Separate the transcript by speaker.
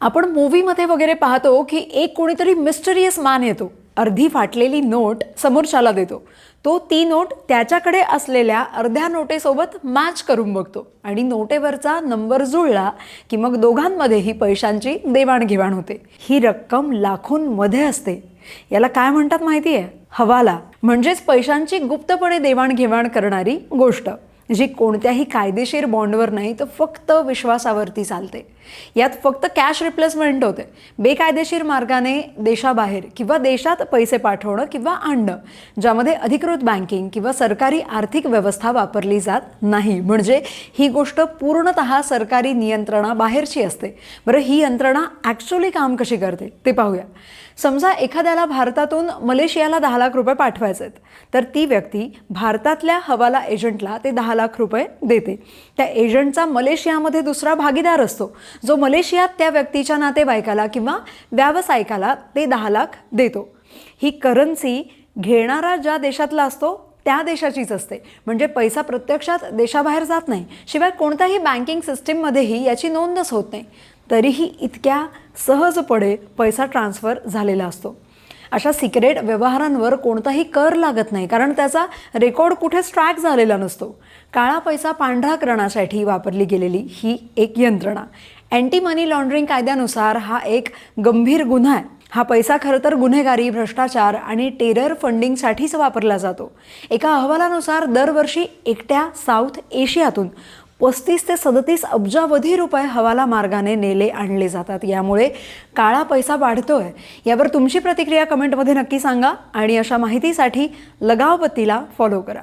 Speaker 1: आपण मूवीमध्ये वगैरे पाहतो की एक कोणीतरी मिस्टरियस मान येतो. अर्धी फाटलेली नोट समोरच्याला देतो. तो ती नोट त्याच्याकडे असलेल्या अर्ध्या नोटेसोबत मॅच करून बघतो. आणि नोटेवरचा नंबर जुळला की मग दोघांमध्येही पैशांची देवाणघेवाण होते. ही रक्कम लाखोंमध्ये असते. याला काय म्हणतात माहिती आहे हवाला. म्हणजेच पैशांची गुप्तपणे देवाणघेवाण करणारी गोष्ट. जी कोणत्याही कायदेशीर बॉन्डवर नाही तर फक्त विश्वासावरती चालते. यात फक्त कॅश रिप्लेसमेंट होते बेकायदेशीर मार्गाने देशाबाहेर किंवा देशात पैसे पाठवणं किंवा आणणं ज्यामध्ये अधिकृत बँकिंग किंवा सरकारी आर्थिक व्यवस्था वापरली जात नाही. म्हणजे ही गोष्ट पूर्णतः सरकारी नियंत्रणाबाहेरची असते. बरं ही यंत्रणा ॲक्च्युली काम कशी करते ते पाहूया. समजा एखाद्याला भारतातून मलेशियाला दहा लाख रुपये पाठवायचे आहेत. तर ती व्यक्ती भारतातल्या हवाला एजंटला ते दहा लाख रुपये देते. त्या एजंटचा मलेशियामध्ये दुसरा भागीदार असतो. जो मलेशियात त्या व्यक्तीच्या नातेवाईकाला किंवा व्यावसायिकाला ते दहा लाख देतो. ही करन्सी घेणारा ज्या देशातला असतो त्या देशाचीच असते. म्हणजे पैसा प्रत्यक्षात देशाबाहेर जात नाही. शिवाय कोणत्याही बँकिंग सिस्टीममध्येही याची नोंदच होत नाही. तरीही इतक्या सहजपणे पैसा ट्रान्सफर झालेला असतो. अशा सिक्रेट व्यवहारांवर कोणताही कर लागत नाही. कारण त्याचा रेकॉर्ड कुठेच ट्रॅक झालेला नसतो. काळा पैसा पांढरा करण्यासाठी वापरली गेलेली ही एक यंत्रणा. अँटी मनी लॉन्ड्रिंग कायद्यानुसार हा एक गंभीर गुन्हा आहे. हा पैसा खरं तर गुन्हेगारी भ्रष्टाचार आणि टेरर फंडिंगसाठीच वापरला जातो. एका अहवालानुसार दरवर्षी एकट्या साऊथ एशियातून पस्तीस ते सदतीस अब्जावधी रुपये हवाला मार्गाने नेले आणले जातात. यामुळे काळा पैसा वाढतोय. यावर तुमची प्रतिक्रिया कमेंटमध्ये नक्की सांगा आणि अशा माहितीसाठी लगावपतीला फॉलो करा.